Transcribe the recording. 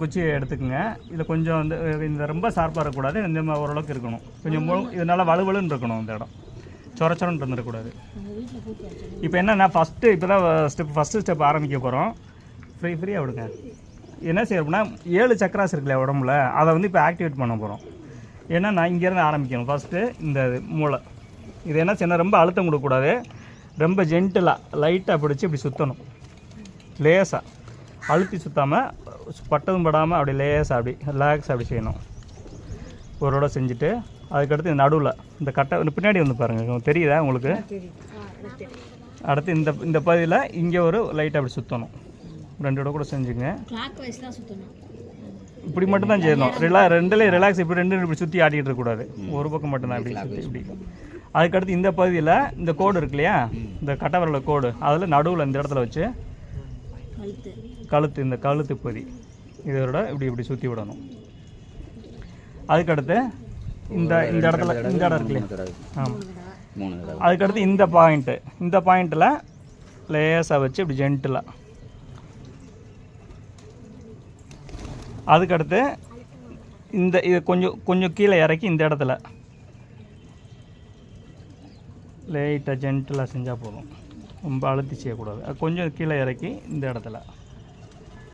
குச்சியை எடுத்துக்கோங்க. இதில் கொஞ்சம் வந்து இந்த ரொம்ப ஷார்ப்பாக இருக்கக்கூடாது. இந்த மாதிரி ஓரளவுக்கு இருக்கணும். கொஞ்சம் இதனால் வலுவலுன்னு இருக்கணும் அந்த இடம். சொர இருந்துடக்கூடாது. இப்போ என்னென்னா ஃபஸ்ட்டு இப்போ தான் ஸ்டெப் ஃபஸ்ட்டு ஸ்டெப் ஆரம்பிக்க போகிறோம் ஃப்ரீ ஃப்ரீயாக விடுங்க. என்ன செய்யணும்னா ஏழு சக்கராஸ் இருக்குல்ல உடம்புல அதை வந்து இப்போ ஆக்டிவேட் பண்ண போகிறோம் ஏன்னா நான் இங்கேருந்து ஆரம்பிக்கணும். ஃபஸ்ட்டு இந்த இது மூளை. இது என்ன செய்யணும்? ரொம்ப அழுத்தம் கொடுக்கக்கூடாது. ரொம்ப ஜென்டிலாக லைட்டாக பிடிச்சி இப்படி சுற்றணும் லேசாக அழுத்தி சுற்றாமல் பட்டதும் படாமல் அப்படி லேசாக அப்படி ரிலாக்ஸ் அப்படி செய்யணும். ஒரு தடவை செஞ்சுட்டு அதுக்கடுத்து இந்த நடுவில் இந்த கட்டை இந்த பின்னாடி வந்து பாருங்கள் தெரியுதா உங்களுக்கு? அடுத்து இந்த இந்த பகுதியில் இங்கே ஒரு லைட்டாக அப்படி சுற்றணும் ரெண்டு தடவை கூட செஞ்சுங்க. கிளாக் வைஸ் தான் சுற்றணும் இப்படி மட்டும் தான் செய்யணும் ரிலா ரெண்டுலேயும் ரிலாக்ஸ் இப்படி ரெண்டு இப்படி சுற்றி ஆட்டிகிட்டு இருக்கக்கூடாது. ஒரு பக்கம் மட்டும்தான் இப்படி சுற்றி இப்படி. அதுக்கடுத்து இந்த பகுதியில் இந்த கோடு இருக்கு இல்லையா? இந்த கட்டவரல கோடு. அதில் நடுவில் இந்த இடத்துல வச்சு கழுத்து. கழுத்து இந்த கழுத்து பகுதி இதோட இப்படி இப்படி சுற்றி விடணும். அதுக்கடுத்து இந்த இந்த இடத்துல இந்த இடம் இருக்கு இல்லையா ஆமாம் அதுக்கடுத்து இந்த பாயிண்ட்டு இந்த பாயிண்ட்டில் லேசாக வச்சு இப்படி ஜென்டிலாக அதுக்கடுத்து இந்த இது கொஞ்சம் கொஞ்சம் கீழே இறக்கி இந்த இடத்துல. லைட்டாக ஜென்டிலாக செஞ்சால் போதும். ரொம்ப அழுத்தி செய்யக்கூடாது. அது கொஞ்சம் கீழே இறக்கி இந்த இடத்துல.